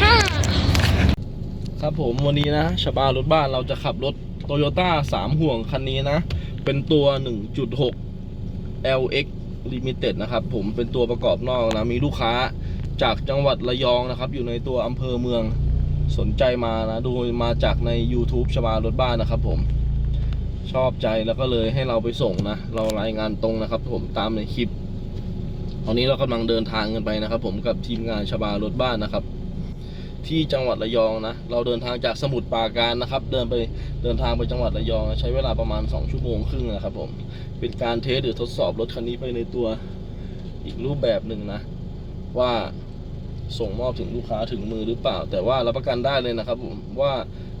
ค่ะครับผมวันนี้นะชบารถบ้านเราจะขับรถโตโยต้าสามห่วงคันนี้นะ เป็นตัว 1.6 LX Limited นะครับ ผมเป็นตัวประกอบนอกนะ มีลูกค้า จากจังหวัดระยองนะครับ อยู่ในตัวอำเภอเมืองสนใจมานะดูมาจากใน YouTube ชบารถบ้านนะครับผมชอบใจแล้วก็เลยให้เราไปส่งนะ เรารายงานตรงนะครับ ผมตามในคลิป ตอนนี้เรากำลังเดินทางกันไปนะครับ ผมกับทีมงานชบารถบ้านนะครับ ที่จังหวัดระยองนะ เราเดินทางจากสมุทรปราการนะครับ เดินไปเดินทางไปจังหวัดระยอง ใช้เวลาประมาณ 2 ชั่วโมงครึ่งนะครับ ผมเป็นการเทสหรือทดสอบรถคันนี้ไปในตัวอีกรูปแบบหนึ่งนะ ว่า ส่งมอบถึงลูกค้าถึงมือหรือเปล่า แต่ว่ารับประกันได้เลยนะครับผมว่า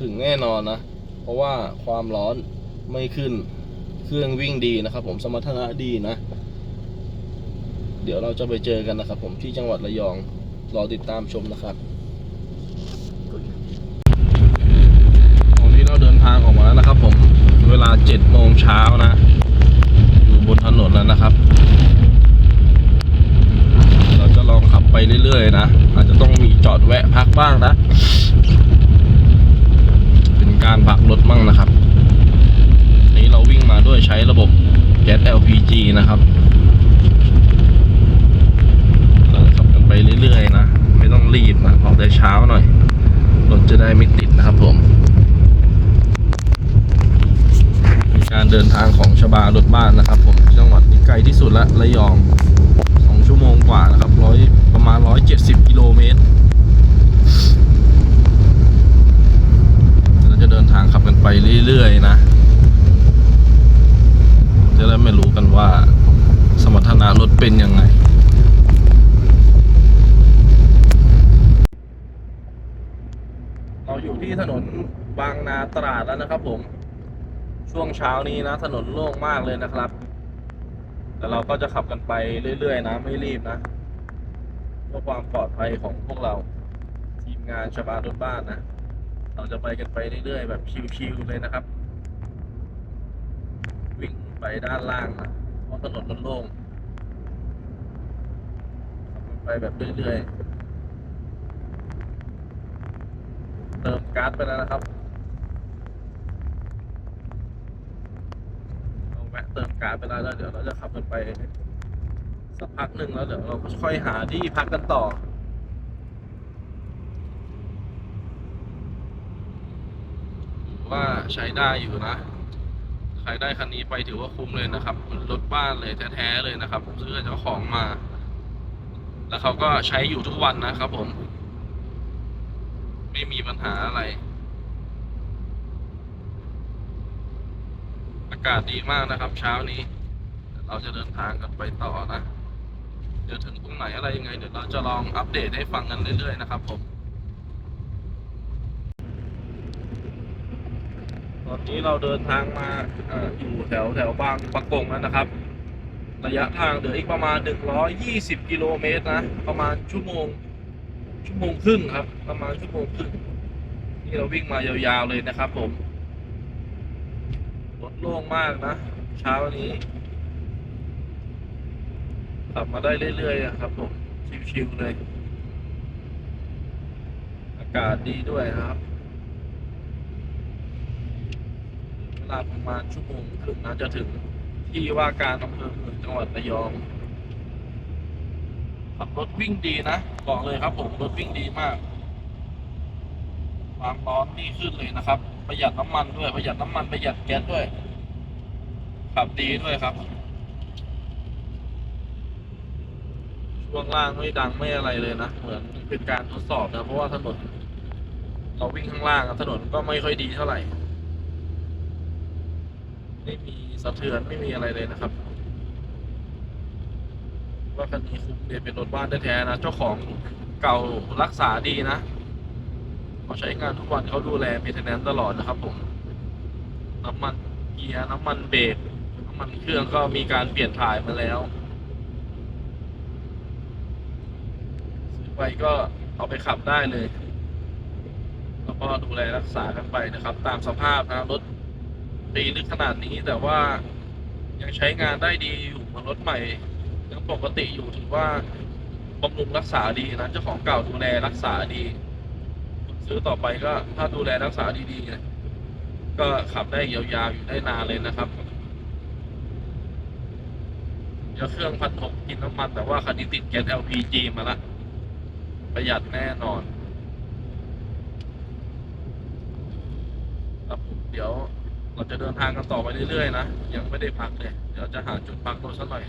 ถึงแน่นอนนะ เพราะว่าความร้อนไม่ขึ้นเครื่องวิ่งดีนะครับ ผมสมรรถนะดีนะ เดี๋ยวเราจะไปเจอกันนะครับ ผมที่จังหวัดระยองรอติดตามชมนะครับตอนนี้เราเดินทางออกมาแล้วนะครับ ผมเวลาเจ็ดโมงเช้านะ อยู่บนถนนแล้วนะครับ เราจะลองขับ ไปเรื่อยๆนะ อาจจะต้องมีจอดแวะพักบ้างนะ เป็นการพักรถมั่งนะครับ นี้เราวิ่งมาด้วยใช้ระบบแก๊ส LPG นะครับเราขับกันไปเรื่อยๆนะ ไม่ต้องรีบนะออกแต่เช้าหน่อย รถจะได้ไม่ติดนะครับผมการเดินทางของชบารถบ้านนะครับ ผมจังหวัดนี้ไกลที่สุดละระยองสองชั่วโมงกว่านะครับร้อยประมาณร้อยเจ็ดสิบกิโลเมตรเราจะเดินทางขับกันไปเรื่อยๆนะ จะได้ไม่รู้กันว่าสมรรถนะรถเป็นยังไง เราอยู่ ที่ถนนบางนาตราดแล้วนะครับ ผม ช่วงเช้านี้นะ ถนนโล่งมากเลยนะครับ แต่เราก็จะขับกันไปเรื่อยๆ นะ ไม่รีบนะเพื่อความปลอดภัยของพวกเรา ทีมงานชบารถบ้านนะ เราจะไปกันไปเรื่อยๆ แบบชิวๆเลยนะครับ วิ่งไปด้านล่างนะเพราะถนนมันโล่งขับไปแบบเรื่อยๆ เติมก๊าซไปแล้วนะครับเราแวะเติมก๊าซไปแล้วแล้วเดี๋ยวเราจะขับกันไปสักพักหนึ่งแล้วเดี๋ยวเราค่อยหาที่พักกันต่อว่าใช้ได้อยู่นะ ใครได้คันนี้ไปถือว่าคุ้มเลยนะครับรถบ้านเลยแท้ๆเลยนะครับผมซื้อเจ้าของมา แล้วเขาก็ใช้อยู่ทุกวันนะครับผม ไม่มีปัญหาอะไร อากาศดีมากนะครับ เช้านี้ เราจะเดินทางกันไปต่อนะ เดี๋ยวถึงตรงไหนอะไรยังไง เดี๋ยวเราจะลองอัปเดตให้ฟังกันเรื่อยๆนะครับผมตอนนี้เราเดินทางมาอออยู่แถวแถวบางปะกงแล้วนะครับ ระยะทางเหลืออีกประมาณ 120 กิโลเมตรนะ ประมาณชั่วโมง ชั่วโมงครึ่งครับ ประมาณชั่วโมงครึ่งนี่เราวิ่งมายาวๆเลยนะครับ ผมรถโล่งมากนะเช้านี้ขับมาได้เรื่อยๆอะครับ ผมชิวๆเลยอากาศดีด้วยนะครับเวลาประมาณชั่วโมงครึ่งนะจะถึงที่ว่าการอำเภอเมืองจังหวัดระยอง ขับรถวิ่งดีนะบอกเลยครับผมรถวิ่งดีมาก ความร้อนนี่ขึ้นเลยนะครับ ประหยัดน้ำมันด้วยประหยัดน้ำมันประหยัดแก๊สด้วย ขับดีด้วยครับ ช่วงล่างไม่ดังไม่อะไรเลยนะเหมือนเป็นการทดสอบนะเพราะว่าถนนเราวิ่งข้างล่างถนนก็ไม่ค่อยดีเท่าไหร่ ไม่มีสะเทือนไม่มีอะไรเลยนะครับ ว่าคันนี้คุ้มเนี่ยเป็นรถบ้านแท้ๆนะ เจ้าของเก่ารักษาดีนะเขาใช้งานทุกวันเขาดูแลเมนเทนแนนตลอดนะครับผม น้ำมันเกียร์น้ำมันเบรกน้ำมันเครื่องก็มีการเปลี่ยนถ่ายมาแล้วซื้อไปก็เเอาไปขับได้เลย แล้วก็ดูแลรักษากันไปนะครับ ตามสภาพนะรถปีลึกขนาดนี้แต่ว่ายังใช้งานได้ดีอยู่เหมือนรถใหม่ ยังปกติอยู่ถือว่าบำรุงรักษาดีนะเจ้าของเก่าดูแลรักษาดีคนซื้อต่อไปก็ถ้าดูแลรักษาดีๆเนี่ยก็ขับได้ยาวๆอยู่ได้นานเลยนะครับเดี๋ยวเครื่องพันหกกินน้ำมัน แต่ว่าคันนี้ติดแก๊ส LPG มาละประหยัดแน่นอนครับเดี๋ยวเราจะเดินทางกันต่อไปเรื่อยๆนะ ยังไม่ได้พักเลย เดี๋ยวจะหาจุดพักรถสักหน่อย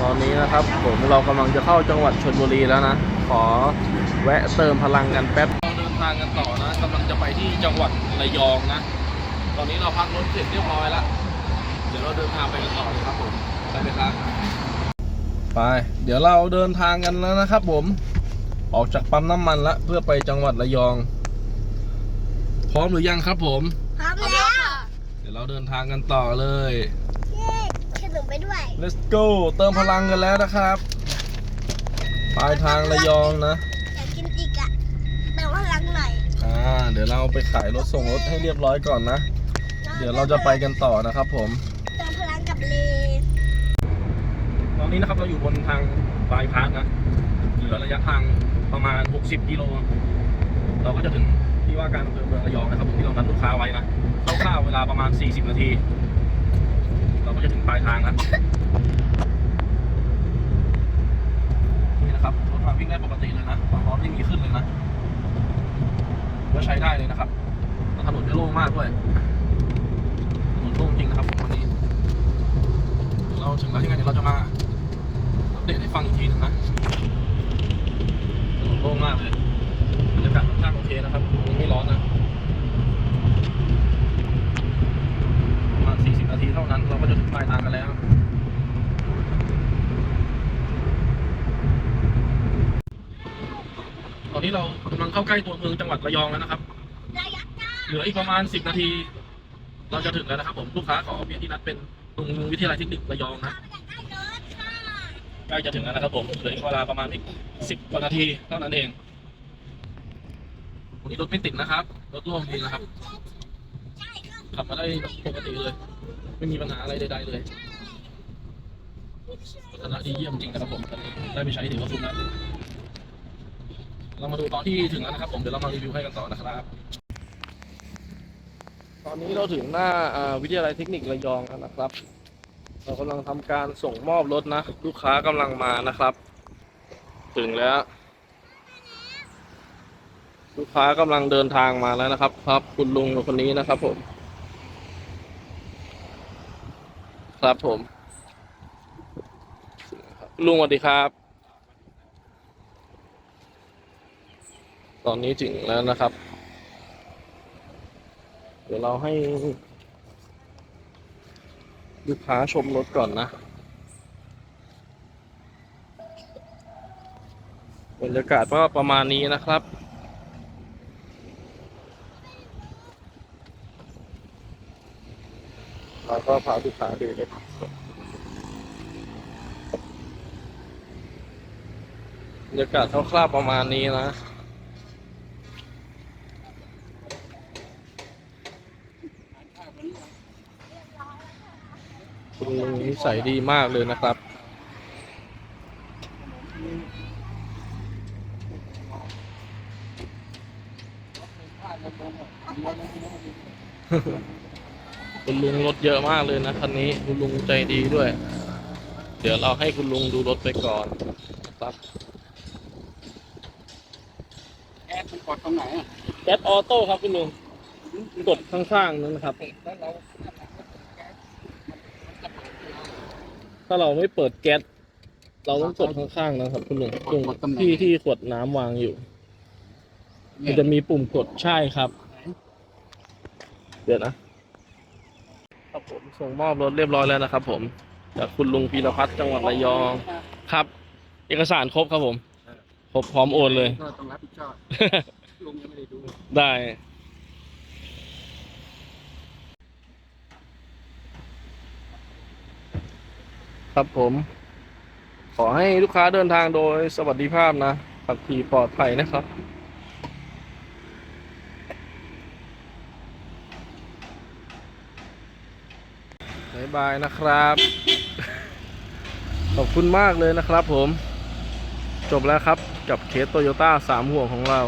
ตอนนี้นะครับผมเรากำลังจะเข้าจังหวัดชลบุรีแล้วนะ ขอแวะเติมพลังกันแป๊บเราเดินทางกันต่อนะกำลังจะไปที่จังหวัดระยองนะ ตอนนี้เราพักรถเสร็จเรียบร้อยแล้ว เดี๋ยวเราเดินทางไปกันต่อเลยครับผมไปเลยครับไป เดี๋ยวเราเดินทางกันแล้วนะครับ ผมออกจากปั๊มน้ำมันละเพื่อไปจังหวัดระยอง พร้อมหรือยังครับผม พร้อมแล้ว เดี๋ยวเราเดินทางกันต่อเลย เย้ขนมไปด้วย let's go เติมพลังกันแล้วนะครับ ปลายทางระยองนะ อยากกินอีกอะแต่ว่าลังหน่อยอ่า เดี๋ยวเราไปขายรถส่งรถให้เรียบร้อยก่อนนะ เดี๋ยวเราจะไปกันต่อนะครับผม เติมพลังกับเลตอนนี้นะครับเราอยู่บนทางบายพาสนะ เหลือระยะทางประมาณ 60 กิโล เราก็จะถึงที่ว่าการอำเภอเมืองระยองนะครับผมที่เรานัดลูกค้าไว้นะคร่าวๆเวลาประมาณ 40 นาทีเรา ก็จะถึงปลายทางแล้วนี่นะครับรถมาวิ่งได้ปกติเลยนะความร้อนไม่มีขึ้นเลยนะก็ใช้ได้เลยนะครับถนนจะโล่งมากด้วยถนนโล่งจริงนะครับวันนี้ เราถึงแล้วยังไงเดี๋ยวเราจะมาอัปเดตให้ฟังอีกทีหนึงนะถนนโล่งมากเลยบรรยากาศค่อนข้างโอเคนะครับไม่ร้อนนะมาณ 40 นาทีเท่านั้น เราก็จะถึงปลายทางกันแล้ว ตอ นนี้เรากำลังเข้าใกล้ตัวเมืองจังหวัดระยองแล้วนะครับระยะทางเหลืออีกประมาณ10นาที เราจะถึงแล้วนะครับ ผมลูกค้าขอเปลี่ยนที่นัดเป็นตรงวิทยาลัยเทคนิคระยองนะได้รถค่ะใกล้จะถึงแล้วนะครับผมเหลืออีกเวลาประมาณอีกสิบกว่านาทีเท่านั้นเองวันนี้รถไม่ติดนะครับรถโล่งดีนะครับใช่ครับขับมาได้ปกติเลย ไม่มีปัญหาอะไรใดๆเลยพัฒนาดีเยี่ยมจริงนะครับผมตอนนี้ได้ไปใช้ถือว่าคุ้มนะ เรามาดูตอนที่ถึงแล้วนะครับผมเดี๋ยวเรามารีวิวให้กันต่อนะครับ ตอนนี้เราถึงหน้าอ่าวิทยาลัยเทคนิคระยองแล้วนะครับ เรากำลังทำการส่งมอบรถนะ ลูกค้ากำลังมานะครับ ถึงแล้ว ลูกค้ากำลังเดินทางมาแล้วนะครับ ครับ คุณลุงคนนี้นะครับผม ครับผมลุงสวัสดีครับ ตอนนี้ถึงแล้วนะครับ เดี๋ยวเราให้ ลูกค้าชมรถก่อนนะ บรรยากาศก็ประมาณนี้นะครับเราก็พาลูกค้าดูเลยบรรยากาศคร่าวๆประมาณนี้นะ คุณลุง นิสัยดีมากเลยนะครับ คุณลุงรถเยอะมากเลยนะคันนี้คุณลุงใจดีด้วย เดี๋ยวเราให้คุณลุงดูรถไปก่อนนะครับแอดมันกดตรงไหนอะแก๊สออโต้ครับคุณลุงกดข้างๆนั้นนะครับ แล้วเรา ถ้าเราไม่เปิดแก๊สเราต้องกดข้างๆนะครับ คุณลุงตรงที่ที่ขวดน้ำวางอยู่ มันจะมีปุ่มกดใช่ครับ เดี๋ยวนะครับผมส่งมอบรถเรียบร้อยแล้วนะครับ ผมจากคุณลุงพีรพัฒน์จังหวัดระยองครับ เอกสารครบครับผมครบพร้อมโอนเลย ก็ต้องรับผิดชอบลุงยังไม่ได้ดูได้ ครับผม ขอให้ลูกค้าเดินทางโดยสวัสดิภาพนะขับขี่ปลอดภัยนะครับบายบายนะครับ ขอบคุณมากเลยนะครับผม จบแล้วครับ กับเคสโตโยต้าสามห่วงของเรา